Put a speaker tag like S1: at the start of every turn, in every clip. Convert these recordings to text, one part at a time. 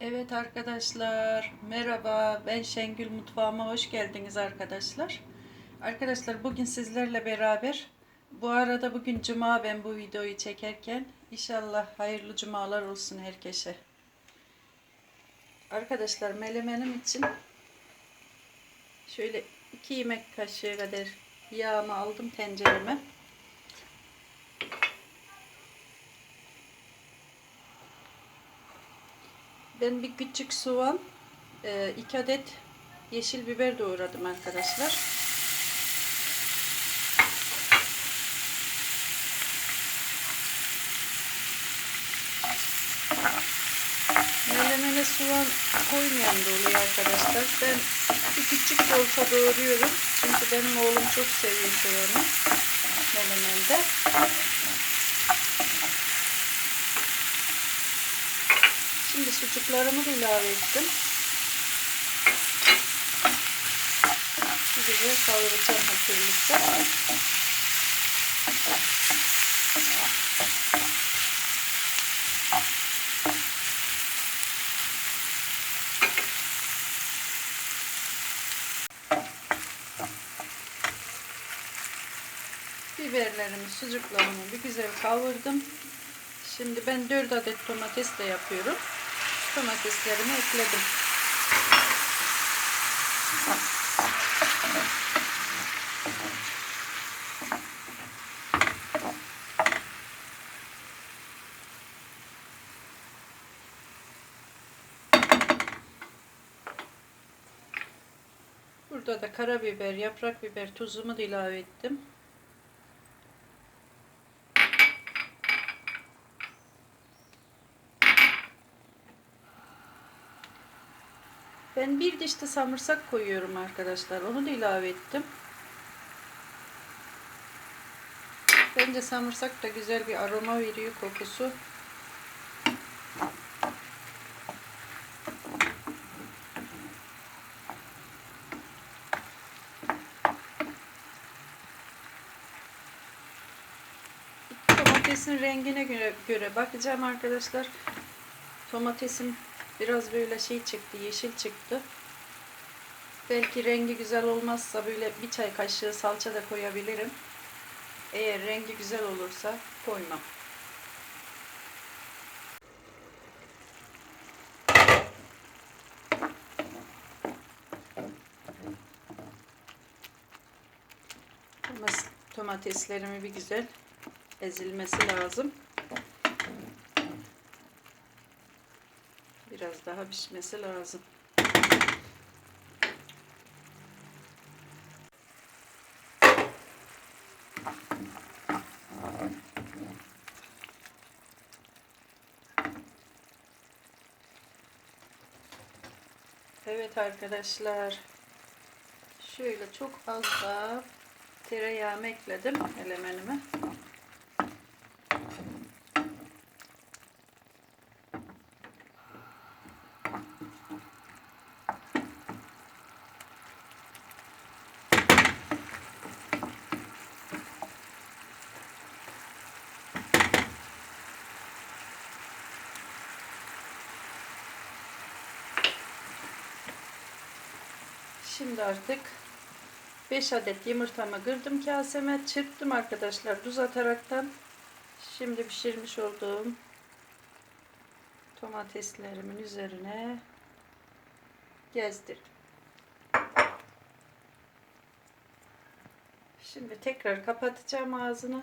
S1: Evet arkadaşlar, merhaba. Ben Şengül mutfağıma hoş geldiniz arkadaşlar. Arkadaşlar bugün sizlerle beraber bu arada bugün cuma ben bu videoyu çekerken inşallah hayırlı cumalar olsun herkese. Arkadaşlar melemenim için şöyle iki yemek kaşığı kadar yağımı aldım tencereme. Ben bir küçük soğan, e, iki adet yeşil biber doğradım arkadaşlar. Melemene soğan koymayan da oluyor arkadaşlar. Ben bir küçük de olsa doğruyorum. Çünkü benim oğlum çok seviyor soğanı melemende. Şimdi sucuklarımı da ilave ettim. Güzel kavuracağım hep birlikte. Biberlerimi, sucuklarımı bir güzel kavurdum. Şimdi ben 4 adet domates de yapıyorum. Domateslerimi ekledim. Burada da karabiber, yaprak biber, tuzumu da ilave ettim. Ben bir diş de samırsak koyuyorum arkadaşlar. Onu da ilave ettim. Bence samırsak da güzel bir aroma veriyor kokusu. Domatesin rengine göre, göre bakacağım arkadaşlar. Domatesim biraz böyle şey çıktı, yeşil çıktı. Belki rengi güzel olmazsa böyle bir çay kaşığı salça da koyabilirim. Eğer rengi güzel olursa koymam. Domateslerimi bir güzel ezilmesi lazım. Biraz daha pişmesi lazım. Evet arkadaşlar. Şöyle çok az da tereyağımı ekledim elemenime. Şimdi artık 5 adet yumurtamı kırdım kaseme çırptım arkadaşlar tuz ataraktan. Şimdi pişirmiş olduğum domateslerimin üzerine gezdirdim. Şimdi tekrar kapatacağım ağzını.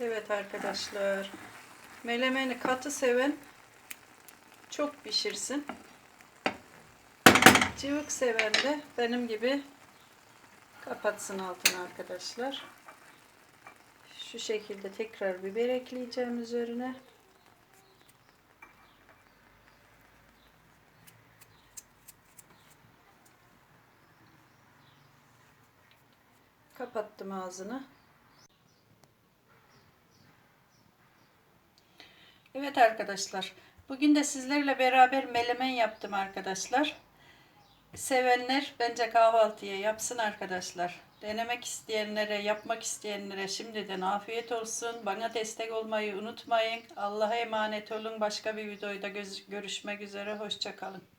S1: Evet arkadaşlar. Melemeni katı seven çok pişirsin. Cıvık seven de benim gibi kapatsın altını arkadaşlar. Şu şekilde tekrar biber ekleyeceğim üzerine. Kapattım ağzını. Evet arkadaşlar. Bugün de sizlerle beraber melemen yaptım arkadaşlar. sevenler bence kahvaltıya yapsın arkadaşlar. Denemek isteyenlere, yapmak isteyenlere şimdiden afiyet olsun. Bana destek olmayı unutmayın. Allah'a emanet olun. Başka bir videoda görüşmek üzere. Hoşçakalın.